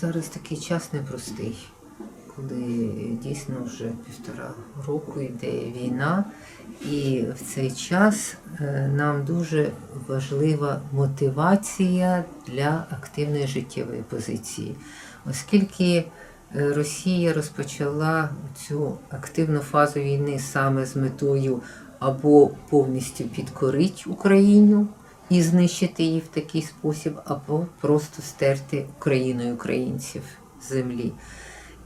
зараз такий час непростий, коли дійсно вже півтора року йде війна, і в цей час е, нам дуже важлива мотивація для активної життєвої позиції, оскільки е, Росія розпочала цю активну фазу війни саме з метою або повністю підкорити Україну і знищити її в такий спосіб, або просто стерти Україною українців з землі.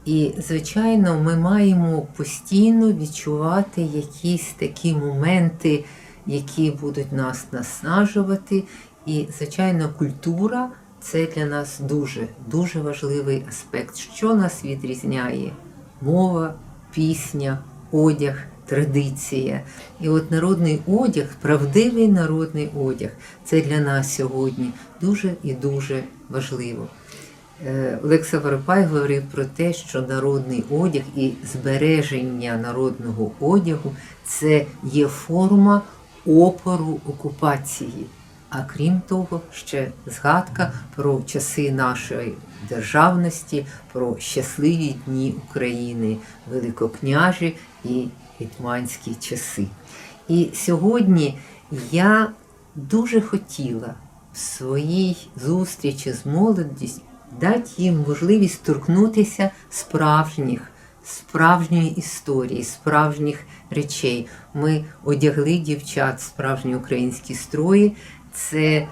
І, звичайно, ми маємо постійно відчувати якісь такі моменти, які будуть нас наснажувати. І, звичайно, культура це для нас дуже дуже важливий аспект. Що нас відрізняє? Мова, пісня, одяг, традиція. І от народний одяг, правдивий народний одяг, це для нас сьогодні дуже і дуже важливо. Е, Олекса Воропай говорив про те, що народний одяг і збереження народного одягу це є форма опору окупації. А крім того, ще згадка про часи нашої державності, про щасливі дні України, великокняжі і гетьманські часи. І сьогодні я дуже хотіла в своїй зустрічі з молодістю дати їм можливість торкнутися справжніх, справжньої історії, справжніх речей. Ми одягли дівчат справжні українські строї. Це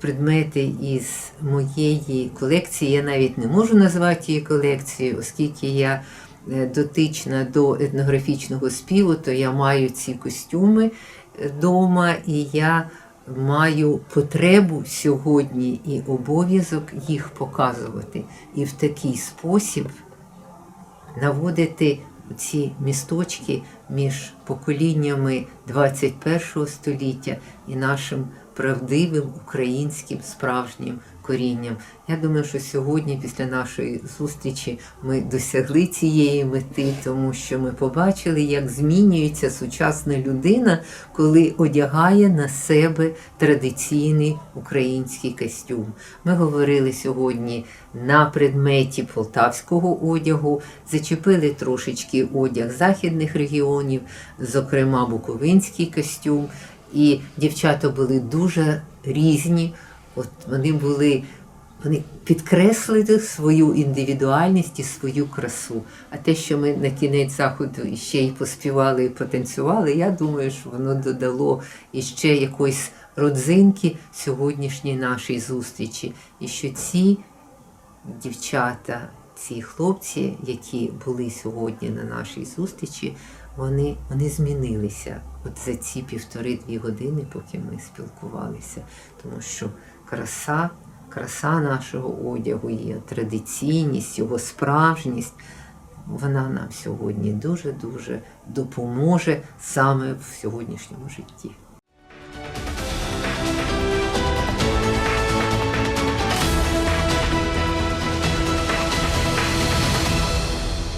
предмети із моєї колекції. Я навіть не можу назвати її колекцією, оскільки я дотична до етнографічного співу, то я маю ці костюми вдома і я маю потребу сьогодні і обов'язок їх показувати. І в такий спосіб наводити ці місточки між поколіннями 21 століття і нашим правдивим українським справжнім корінням. Я думаю, що сьогодні, після нашої зустрічі, ми досягли цієї мети, тому що ми побачили, як змінюється сучасна людина, коли одягає на себе традиційний український костюм. Ми говорили сьогодні на предметі полтавського одягу, зачепили трошечки одяг західних регіонів, зокрема буковинський костюм. І дівчата були дуже різні. От вони були, вони підкреслили свою індивідуальність і свою красу. А те, що ми на кінець заходу ще й поспівали і потанцювали, я думаю, що воно додало іще якоїсь родзинки сьогоднішній нашій зустрічі. І що ці дівчата, ці хлопці, які були сьогодні на нашій зустрічі, вони, вони змінилися от за ці півтори-дві години, поки ми спілкувалися. Тому що краса, краса нашого одягу, її традиційність, його справжність, вона нам сьогодні дуже-дуже допоможе саме в сьогоднішньому житті.